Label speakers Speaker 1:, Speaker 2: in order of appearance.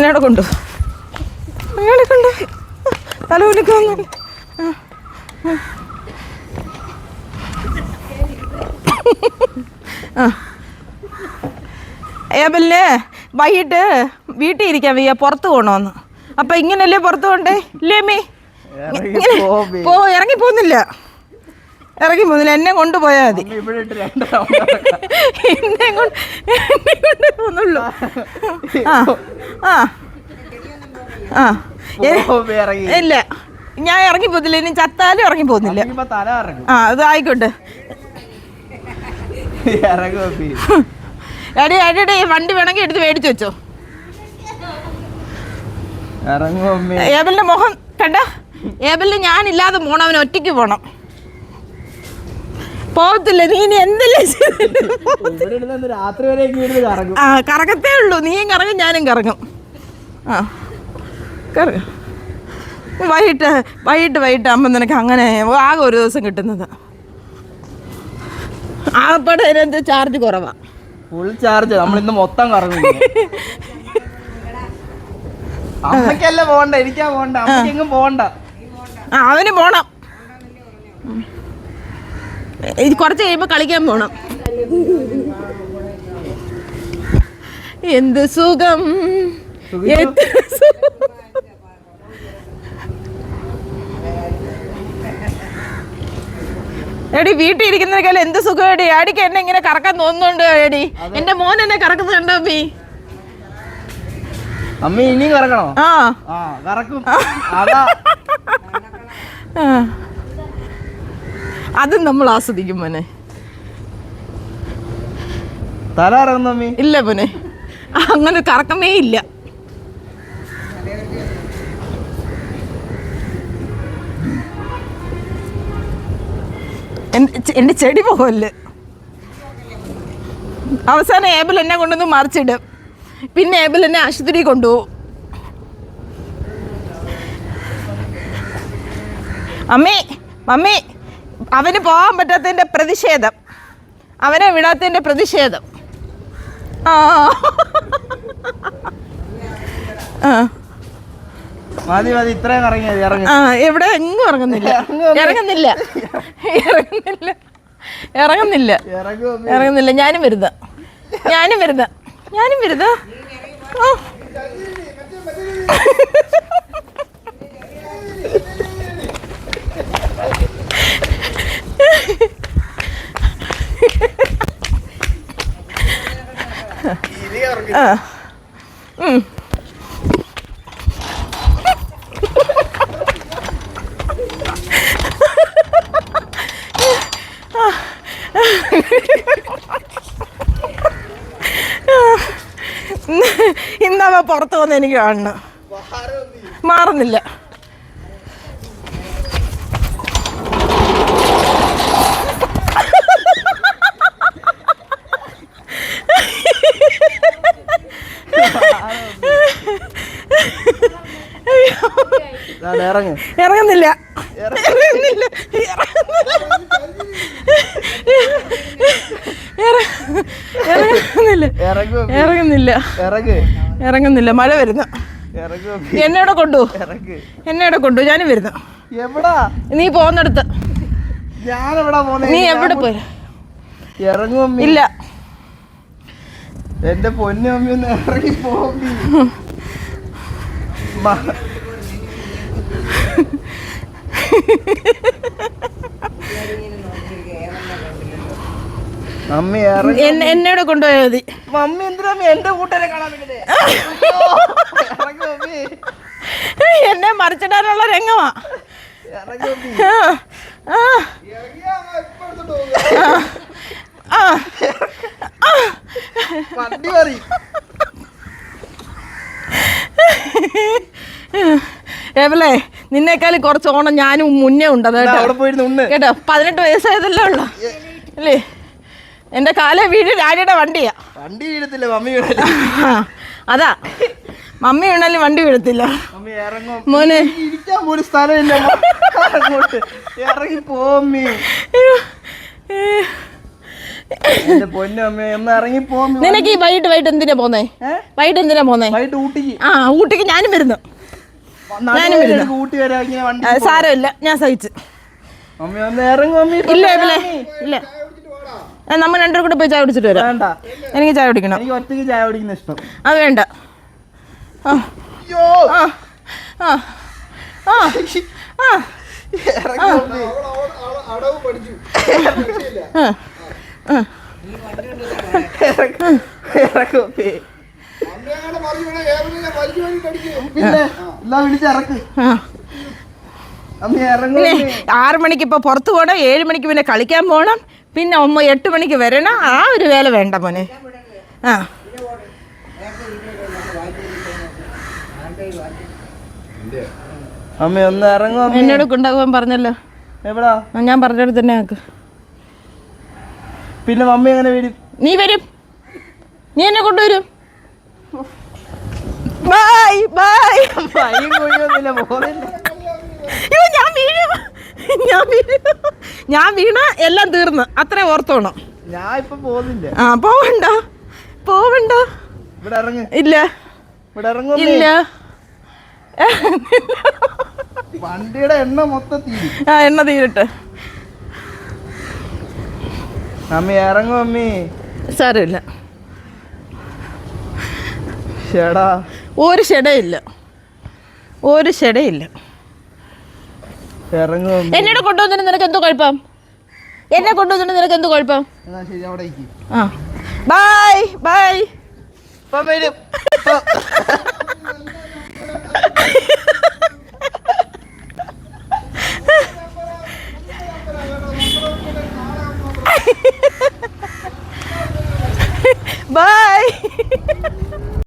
Speaker 1: എന്നോട് കൊണ്ടു? എന്നോട് കൊണ്ട്? തല കുലിക്കൊന്നും ഏബലിന് വൈകിട്ട് വീട്ടിൽ ഇരിക്കാൻ വയ്യ പുറത്ത് പോകണമെന്ന്. അപ്പൊ ഇങ്ങനല്ലേ പുറത്ത് പോകണ്ടേ? ഇല്ലേ മീ ഇങ്ങനെ പോ ഇറങ്ങി പോകുന്നില്ല. ഇറങ്ങി പോകുന്നില്ല എന്നെ കൊണ്ടുപോയാൽ മതി. എന്നെ കൊണ്ട് എന്നെ കൊണ്ട് പോകുന്നുള്ളൂ ആ ആ. ഇല്ല. ഞാൻ ഇറങ്ങി പോകുന്നില്ല ഇനി ചത്താലും ഇറങ്ങി പോകുന്നില്ല ആ അത് ആയിക്കോട്ടെ. എടി എടി വണ്ടി വേണമെങ്കിൽ എടുത്ത് മേടിച്ചു വെച്ചോ. ഏബലിന്റെ മുഖം കണ്ട? ഏബലിന് ഞാനില്ലാതെ പോണം അവന് ഒറ്റയ്ക്ക് പോണം. പോകത്തില്ല നീ ഇനി എന്തെല്ലാം ആ കറങ്ങത്തേ ഉള്ളൂ. നീയും കറങ്ങും ഞാനും കറങ്ങും. ആ കറങ്ങും. വൈകിട്ട് വൈകിട്ട് വൈകിട്ട് ആകുമ്പോൾ നിനക്ക് അങ്ങനെ ആകെ ഒരു ദിവസം കിട്ടുന്നത്. ആകപ്പാടെ അതിനകത്ത് ചാർജ് കുറവാ.
Speaker 2: ഫുൾ ചാർജ് നമ്മൾ ഇന്ന് മൊത്തം കറങ്ങും. അമ്മയ്ക്കല്ല പോണ്ട എനിക്കാ പോണ്ട അമ്മയ്ക്ക് എങ്ങും പോണ്ട
Speaker 1: അവന് പോണം. ഇത് കുറച്ച് കഴിയുമ്പോൾ കളിക്കാൻ പോണം. എന്ത് സുഖം? എത്ര എടി വീട്ടിൽ ഇരിക്കുന്നതിനേക്കാൾ എന്ത് സുഖം എടി? ആടിക്ക് എന്നെ ഇങ്ങനെ കറക്കാൻ തോന്നുന്നുണ്ട് എടി. എന്റെ മോൻ എന്നെ കറക്കുന്നത് കണ്ടോ അമ്മി?
Speaker 2: അമ്മ ഇനിയും കറക്കണോ?
Speaker 1: ആ.
Speaker 2: ആ കറക്കും. അതാ
Speaker 1: നമ്മൾ ആസ്വദിക്കും മോനെ. ഇല്ല മോനെ. അങ്ങനെ കറക്കമേ ഇല്ല. എന്റെ ചെടി പോകല്ലേ അവസാനം ഏബിൾ എന്നെ കൊണ്ടുവന്ന് മറിച്ചിടും. പിന്നെ ഏബിൾ എന്നെ ആശുപത്രി കൊണ്ടുപോകും. അമ്മേ മമ്മി അവന് പോകാൻ പറ്റാത്തതിന്റെ പ്രതിഷേധം. അവനെ വിടാത്തതിന്റെ പ്രതിഷേധം. ആ. എവിടെ? എങ്ങും ഇറങ്ങുന്നില്ല. ഇറങ്ങുന്നില്ല. ഇറങ്ങുന്നില്ല. ഇറങ്ങുന്നില്ല.
Speaker 2: ഇറങ്ങും
Speaker 1: ഇറങ്ങുന്നില്ല. ഞാനും വരുന്ന. ഞാനും വരുന്ന. ഞാനും വരുന്ന. ഓ ആ ഉം ഇന്നവ പുറത്തു വന്ന് എനിക്ക് കാണണം. മാറുന്നില്ല. ഇറങ്ങുന്നില്ല. ഇറങ്ങുന്നില്ല. ഇറ- ഇറങ്ങുന്നില്ല.
Speaker 2: ഇറങ്ങും
Speaker 1: ഇറങ്ങുന്നില്ല. ഇറങ്ങുന്നില്ല. മഴ വരുന്നു. എന്നോട് കൊണ്ടു? എന്നോട് കൊണ്ടു? ഞാനും വരുന്നു.
Speaker 2: എവിടാ?
Speaker 1: നീ
Speaker 2: പോന്നെടുത്ത്.
Speaker 1: നീ എവിടെ പോയി? ഇല്ല.
Speaker 2: എന്റെ പൊന്നു ഇറങ്ങി ഇറങ്ങി
Speaker 1: പോമ്മി എന്നോട് കൊണ്ടുപോയാൽ മതി.
Speaker 2: മമ്മി എന്തിനാ എന്റെ കൂട്ടരെ കാണാൻ
Speaker 1: എന്നെ മറിച്ചിടാനുള്ള രംഗമാ.
Speaker 2: ഇറങ്ങും
Speaker 1: നിന്നേക്കാളും കുറച്ച് ഓണം ഞാനും മുന്നേ ഉണ്ട് കേട്ടോ. പതിനെട്ട് വയസ്സായതല്ലേ ഉള്ളു. അല്ലേ? എന്റെ കാലേ വീട് ഡാഡിയുടെ വണ്ടിയാ.
Speaker 2: വണ്ടി വീഴത്തില്ല മമ്മി
Speaker 1: അതാ. മമ്മി വീണാലും വണ്ടി വീഴത്തില്ല. മോനെ.
Speaker 2: ഇരിക്കാൻ പോലും സ്ഥലമില്ല ഇറങ്ങി പോമ്മി
Speaker 1: നിനക്ക് ഈ വൈകിട്ട് വൈകിട്ട് എന്തിനാ പോന്നേ? വൈകിട്ട് എന്തിനാ പോന്നേ?
Speaker 2: വൈകിട്ട് ഊട്ടിക്ക്.
Speaker 1: ആ ഊട്ടിക്ക് ഞാനും വരുന്നു.
Speaker 2: വണ്ടി
Speaker 1: സാരമില്ല. ഞാൻ സഹിച്ചു. ഇല്ല ഇല്ല. ഇല്ല നമ്മൾ രണ്ടുപേരും കൂടെ പോയി ചായ കുടിച്ചിട്ട് വരാം.
Speaker 2: വേണ്ട.
Speaker 1: എനിക്ക് ചായ കുടിക്കണം.
Speaker 2: എനിക്ക് ഒറ്റയ്ക്ക് ചായ കുടിക്കുന്ന ഇഷ്ടം.
Speaker 1: അത് വേണ്ട. ആ.
Speaker 2: അയ്യോ.
Speaker 1: ആ ആ. ആ. ആറ് മണിക്ക് ഇപ്പൊ പുറത്തു പോകണം ഏഴ് മണിക്ക് പിന്നെ കളിക്കാൻ പോകണം പിന്നെ ഒമ്പ എട്ട് മണിക്ക് വരണം. ആ ഒരു വേല വേണ്ട മോനെ. ആ.
Speaker 2: അമ്മ ഒന്ന് ഇറങ്ങോ
Speaker 1: എന്നോട് കൊണ്ടാകുവാൻ പറഞ്ഞല്ലോ.
Speaker 2: എവിടാ?
Speaker 1: ഞാൻ പറഞ്ഞോട് തന്നെ ആക്ക്.
Speaker 2: പിന്നെ മമ്മി എങ്ങനെ വരും?
Speaker 1: നീ വരും. നീ എന്നെ കൊണ്ടുവരും. ബൈ ബൈ
Speaker 2: പയ്യും കൊഴിയൊന്നുമില്ല പോകുന്നില്ല
Speaker 1: അയ്യോ ഞാൻ വീഴും. ഞാൻ വീഴും. ഞാൻ വീണ എല്ലാം തീർന്ന്. അത്രേ ഓർത്തോണം.
Speaker 2: ഞാൻ ഇപ്പൊ പോകുന്നില്ല.
Speaker 1: ആ പോവണ്ട. പോവണ്ട.
Speaker 2: ഇവിടെ ഇറങ്ങ.
Speaker 1: ഇല്ല.
Speaker 2: ഇവിടെ ഇറങ്ങ
Speaker 1: ഇല്ല.
Speaker 2: വണ്ടിയുടെ എണ്ണ മൊത്തം തീരും.
Speaker 1: ആ എണ്ണ തീരട്ടെ.
Speaker 2: അമ്മി ഇറങ്ങും അമ്മി.
Speaker 1: സാരമില്ല. ഒരു ഷെടയില്ല. ഒരു ഷെടയില്ല. എന്നോട് കൊണ്ടുവന്നിട്ട് നിനക്ക് എന്തോ കുഴപ്പം? എന്നെ കൊണ്ടുവന്നിട്ട് നിനക്ക് എന്തോ കുഴപ്പം. ആ. ബൈ ബൈ
Speaker 2: വരും.